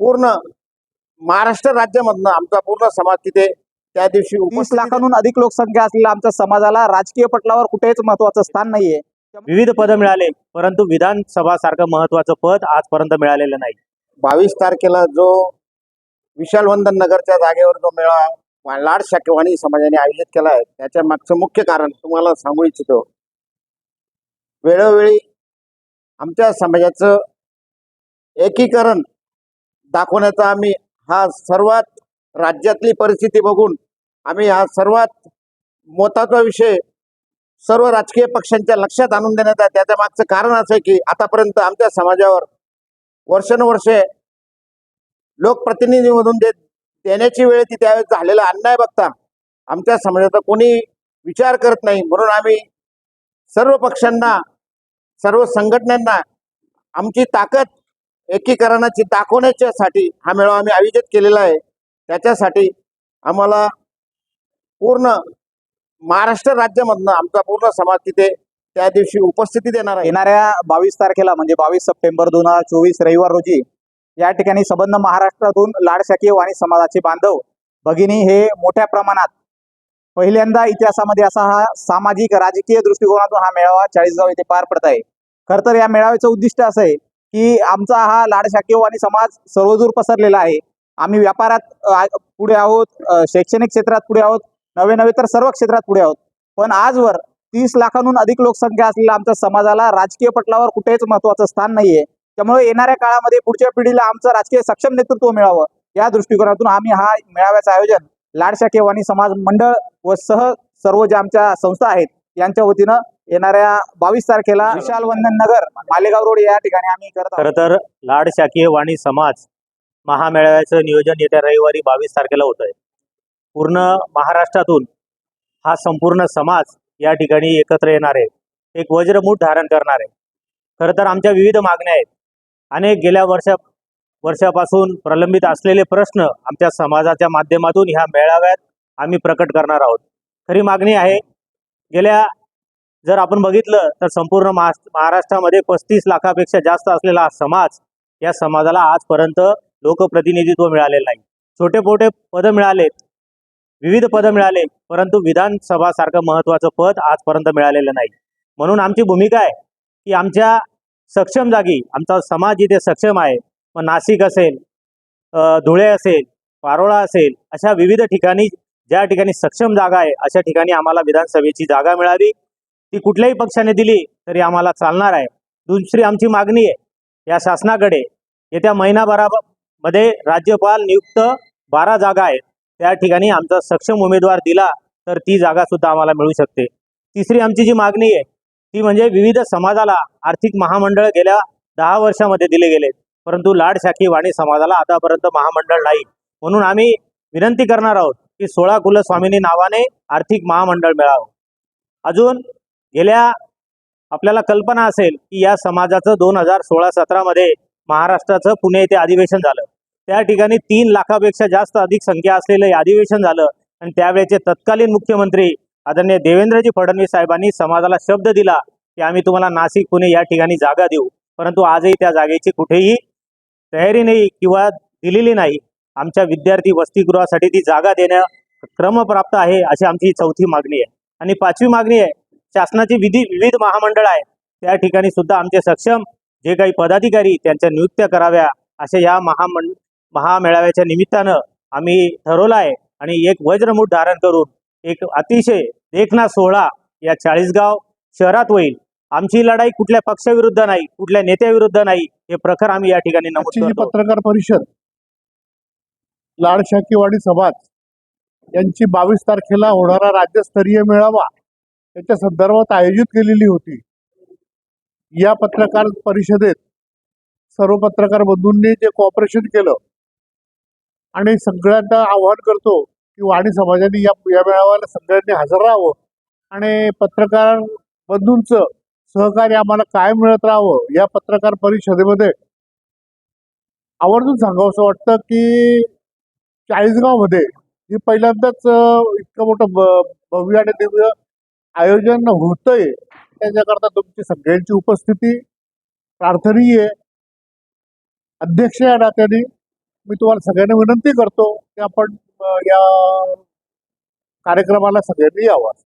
पूर्ण महाराष्ट्र राज्यामधनं आमचा पूर्ण समाज तिथे त्या दिवशी उपस्थित लाखांहून अधिक लोकसंख्या असलेल्या आमच्या समाजाला राजकीय पटलावर कुठेच महत्वाचं स्थान नाहीये. विविध पद मिळाले परंतु विधानसभा सारखं महत्वाचं पद आजपर्यंत मिळालेलं नाही. बावीस तारखेला जो विशाल वंदन नगरच्या जागेवर जो मेळा लाड शाकेवाणी समाजाने आयोजित केला आहे त्याच्या मागचं मुख्य कारण तुम्हाला सांगू इच्छितो. वेळोवेळी आमच्या समाजाचं एकीकरण दाखवण्याचा आम्ही हा सर्वात राज्यातली परिस्थिती बघून आम्ही हा सर्वात मोताचा विषय सर्व राजकीय पक्षांच्या लक्षात आणून देण्यात आहे. त्याच्या मागचं कारण असं आहे की आतापर्यंत आमच्या समाजावर वर्षानुवर्षे लोकप्रतिनिधीमधून जे देण्याची वेळ ती त्यावेळेस झालेला अन्याय बघता आमच्या समाजाचा कोणी विचार करत नाही. म्हणून आम्ही सर्व पक्षांना सर्व संघटनांना आमची ताकद एकीकरणाची दाखवण्याच्यासाठी हा मेळावा आम्ही आयोजित केलेला आहे. त्याच्यासाठी आम्हाला पूर्ण महाराष्ट्र राज्यामधनं आमचा पूर्ण समाज तिथे त्या दिवशी उपस्थिती देणार आहे. येणाऱ्या बावीस तारखेला म्हणजे बावीस सप्टेंबर दोन हजार चोवीस रविवार रोजी या ठिकाणी संबंध महाराष्ट्रातून लाडशाखीय वाणी समाजाचे बांधव भगिनी हे मोठ्या प्रमाणात पहिल्यांदा इतिहासामध्ये असा हा सामाजिक राजकीय दृष्टिकोनातून हा मेळावा चाळीसगाव येथे पार पडत आहे. खर तर या मेळाव्याचं उद्दिष्ट असं आहे की आमचा हा लाड वाणी समाज सर्वदूर पसरलेला आहे. आम्ही व्यापारात पुढे आहोत शैक्षणिक क्षेत्रात पुढे आहोत नवे नवे तर सर्व क्षेत्रात पुढे आहोत. पण आजवर तीस लाखांहून अधिक लोकसंख्या असलेल्या आमच्या समाजाला राजकीय पटलावर कुठेच महत्वाचं स्थान नाहीये. त्यामुळे येणाऱ्या काळामध्ये पुढच्या पिढीला आमचं राजकीय सक्षम नेतृत्व मिळावं या दृष्टिकोनातून आम्ही हा मेळाव्याचं आयोजन लाडशा केवानी समाज मंडळ व सह सर्व ज्या आमच्या संस्था आहेत यांच्या वतीनं येणाऱ्या बावीस तारखेला विशाल वंदन नगर मालेगाव रोड या ठिकाणी आम्ही करत खरं तर लाड शाकीय वाणी समाज महामेळाव्याचं नियोजन येत्या रविवारी बावीस तारखेला होत आहे पूर्ण महाराष्ट्रातून हा संपूर्ण समाज या ठिकाणी एकत्र येणार आहे. एक वज्रमूठ धारण करणार आहे. खरं तर आमच्या विविध मागण्या आहेत. अनेक गेल्या वर्षा वर्षापासून प्रलंबित असलेले प्रश्न आमच्या समाजाच्या माध्यमातून ह्या मेळाव्यात आम्ही प्रकट करणार आहोत. खरी मागणी आहे गेल्या जर आपण बघितलं तर संपूर्ण महाराष्ट्रामध्ये पस्तीस लाखापेक्षा जास्त असलेला समाज या समाजाला आजपर्यंत लोकप्रतिनिधित्व मिळालेलं नाही. छोटे मोठे पदं मिळालेत विविध पदं मिळाले परंतु विधानसभा सारखं महत्वाचं पद आजपर्यंत मिळालेलं नाही. म्हणून आमची भूमिका आहे की आमच्या सक्षम जागी आमचा समाज जिथे सक्षम आहे. मग नाशिक असेल धुळे असेल पारोळा असेल अशा विविध ठिकाणी ज्या ठिकाणी सक्षम जागा आहे अशा ठिकाणी आम्हाला विधानसभेची जागा मिळावी. ती कुठल्याही पक्षाने दिली तरी आम्हाला चालणार आहे. दुसरी आमची मागणी आहे या शासनाकडे येत्या महिनाभरामध्ये राज्यपाल नियुक्त बारा जागा आहेत. त्या ठिकाणी आमचा सक्षम उमेदवार दिला तर ती जागा सुद्धा आम्हाला मिळू शकते. तिसरी आमची जी मागणी आहे ती म्हणजे विविध समाजाला आर्थिक महामंडळ गेल्या दहा वर्षामध्ये दिले गेले. परंतु लाड शाखी वाणी समाजाला आतापर्यंत महामंडळ नाही. म्हणून आम्ही विनंती करणार आहोत की सोळा कुलस्वामिनी नावाने आर्थिक महामंडळ मिळावं. अजून गेल्या आपल्याला कल्पना असेल की या समाजाचं दोन हजार सोळा सतरामध्ये महाराष्ट्राचं पुणे येथे अधिवेशन झालं. त्या ठिकाणी तीन लाखापेक्षा जास्त अधिक संख्या असलेलं हे अधिवेशन झालं आणि त्यावेळेचे तत्कालीन मुख्यमंत्री आदरणीय देवेंद्रजी फडणवीस साहेबांनी समाजाला शब्द दिला की आम्ही तुम्हाला नाशिक पुणे या ठिकाणी जागा देऊ. परंतु आजही त्या जागेची कुठेही तयारी नाही किंवा दिलेली नाही. आमच्या विद्यार्थी वसतिगृहासाठी ती जागा देणं क्रमप्राप्त आहे अशी आमची चौथी मागणी आहे. आणि पाचवी मागणी आहे शासनाची विधी विविध महामंडळ आहे. त्या ठिकाणी सुद्धा आमचे सक्षम जे काही पदाधिकारी त्यांच्या नियुक्त्या कराव्या असे या महामंड महामेळाव्याच्या निमित्तानं आम्ही ठरवलं आहे. आणि एक वज्रमूठ धारण करून एक अतिशय देखना सोहळा या चाळीसगाव शहरात होईल. आमची लढाई कुठल्या पक्षाविरुद्ध नाही कुठल्या नेत्याविरुद्ध नाही हे प्रखर आम्ही या ठिकाणी नमूद पत्रकार परिषद लाड शाकीवाडी समाज यांची बावीस तारखेला होणारा राज्यस्तरीय मेळावा त्याच्या संदर्भात आयोजित केलेली होती. या पत्रकार परिषदेत सर्व पत्रकार बंधूंनी जे कॉपरेशन केलं आणि सगळ्यांना आवाहन करतो की वाणी समाजाने या या मेळाव्याला सगळ्यांनी हजर राहावं आणि पत्रकार बंधूंचं सहकार्य आम्हाला काय मिळत राहावं या पत्रकार परिषदेमध्ये आवर्जून सांगावं वाटतं की चाळीसगावमध्ये हे पहिल्यांदाच इतकं मोठं भव्य आणि दिव्य आयोजन होतंय त्याच्याकरता तुमची सगळ्यांची उपस्थिती प्रार्थनीय. अध्यक्ष या नात्याने मी तुम्हाला सगळ्यांना विनंती करतो की आपण या कार्यक्रमाला सगळ्यांनी यावं.